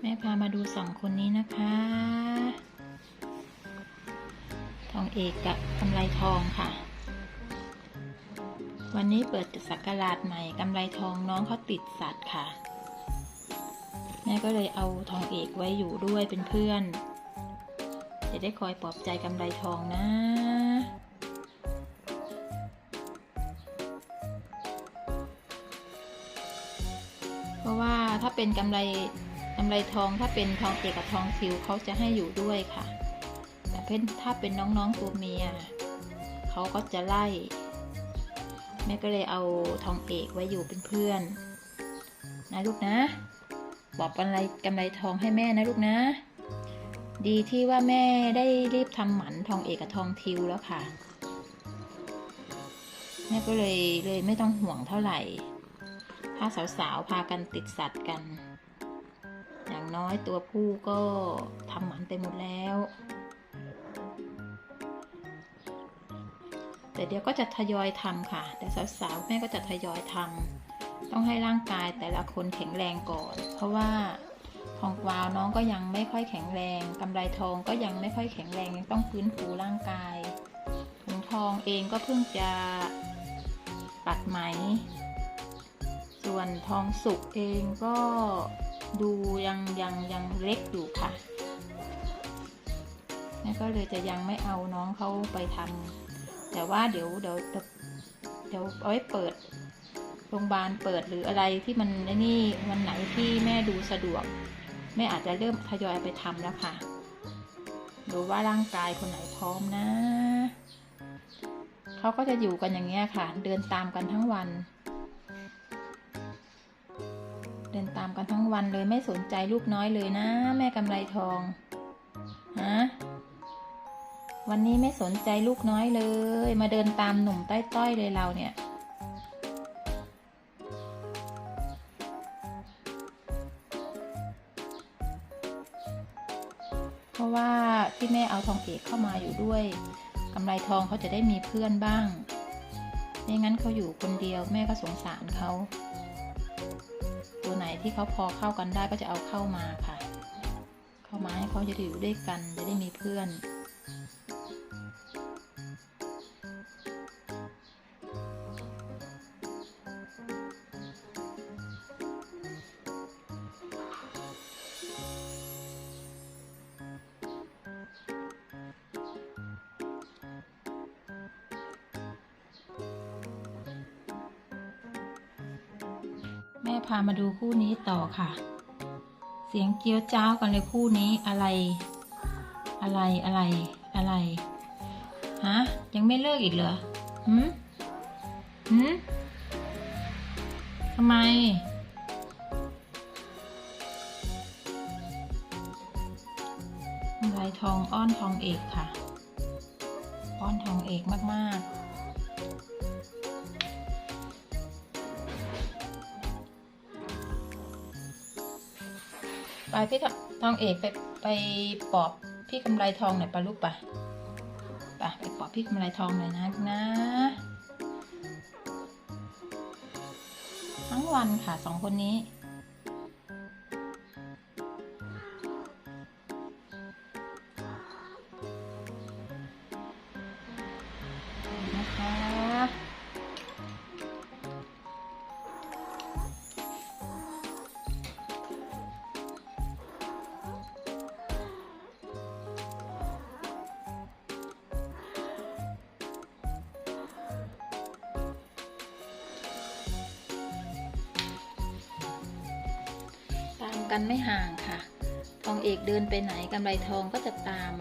แม่พามาดูสองคนนี้นะคะ ทองเอกกับกำไรทองค่ะ วันนี้เปิดสักราชใหม่กำไรทองน้องเขาติดสัตว์ค่ะ แม่ก็เลยเอาทองเอกไว้อยู่ด้วยเป็นเพื่อน จะได้คอยปลอบใจกำไรทองนะ เป็นกำไรกำไรทองถ้าเป็นทองเอกกับทองซิวเขาจะให้อยู่ด้วยค่ะแต่เพ่นถ้าเป็นน้องๆตัวเมียเขาก็จะไล่แม่ก็เลยเอาทองเอกไว้อยู่เป็นเพื่อน นะลูกนะ บอกกำไรกำไรทองให้แม่นะลูกนะ ดีที่ว่าแม่ได้รีบทำหมันทองเอกกับทองทิวแล้วค่ะ แม่ก็เลยเลยไม่ต้องห่วงเท่าไหร่ สาวๆ พากันติดสัตว์กัน อย่างน้อยตัวผู้ก็ทำหมันไปหมดแล้ว แต่เดี๋ยวก็จะทยอยทำค่ะ แต่สาวๆ แม่ก็จะทยอยทำต้องให้ร่างกายแต่ละคนแข็งแรงก่อน เพราะว่าทองกวาวน้องก็ยังไม่ค่อยแข็งแรงกำไรทองก็ยังไม่ค่อยแข็งแรงยังต้องฟื้นฟูร่างกายถุงทองเองก็เพิ่งจะปัดไหม ส่วนทองสุกเองก็ดูยังยังยังเล็กอยู่ค่ะแม่ก็เลยจะยังไม่เอาน้องเขาไปทำแต่ว่าเดี๋ยวเดี๋ยวเดี๋ยวเอาไว้เปิดโรงพยาบาลเปิดหรืออะไรที่มันไอ้นี่วันไหนที่แม่ดูสะดวก แม่อาจจะเริ่มทยอยไปทำแล้วค่ะดูว่าร่างกายคนไหนพร้อมนะเขาก็จะอยู่กันอย่างเงี้ยค่ะ เดินตามกันทั้งวัน กันทั้งวันเลยไม่สนใจลูกน้อยเลยนะ แม่กำไรทองฮะวันนี้ไม่สนใจลูกน้อยเลย มาเดินตามหนุ่มต้อยๆเลยเราเนี่ยเพราะว่าที่แม่เอาทองเอกเข้ามาอยู่ด้วยกำไรทองเขาจะได้มีเพื่อนบ้างไม่งั้นเขาอยู่คนเดียวแม่ก็สงสารเขา ตัวไหนที่เขาพอเข้ากันได้ก็จะเอาเข้ามาค่ะ เข้ามาให้เขาจะอยู่ด้วยกันจะได้มีเพื่อน แม่พามาดูคู่นี้ต่อค่ะ เสียงเกี้ยวจ้าวกันเลยคู่นี้อะไร อะไรอะไรอะไรฮะยังไม่เลิกอีกเหรอหืมหืมทำไม ลายทองอ้อนทองเอกค่ะ อ้อนทองเอกมากๆ ไปพี่ทองเอกไปไปปอบพี่กำไรทองหน่อยปะลูกปะปะไปปอบพี่กำไรทองหน่อยนะนะ ทั้งวันค่ะสองคนนี้ กันไม่ห่างค่ะ ทองเอกเดินไปไหนกำไรทองก็จะตาม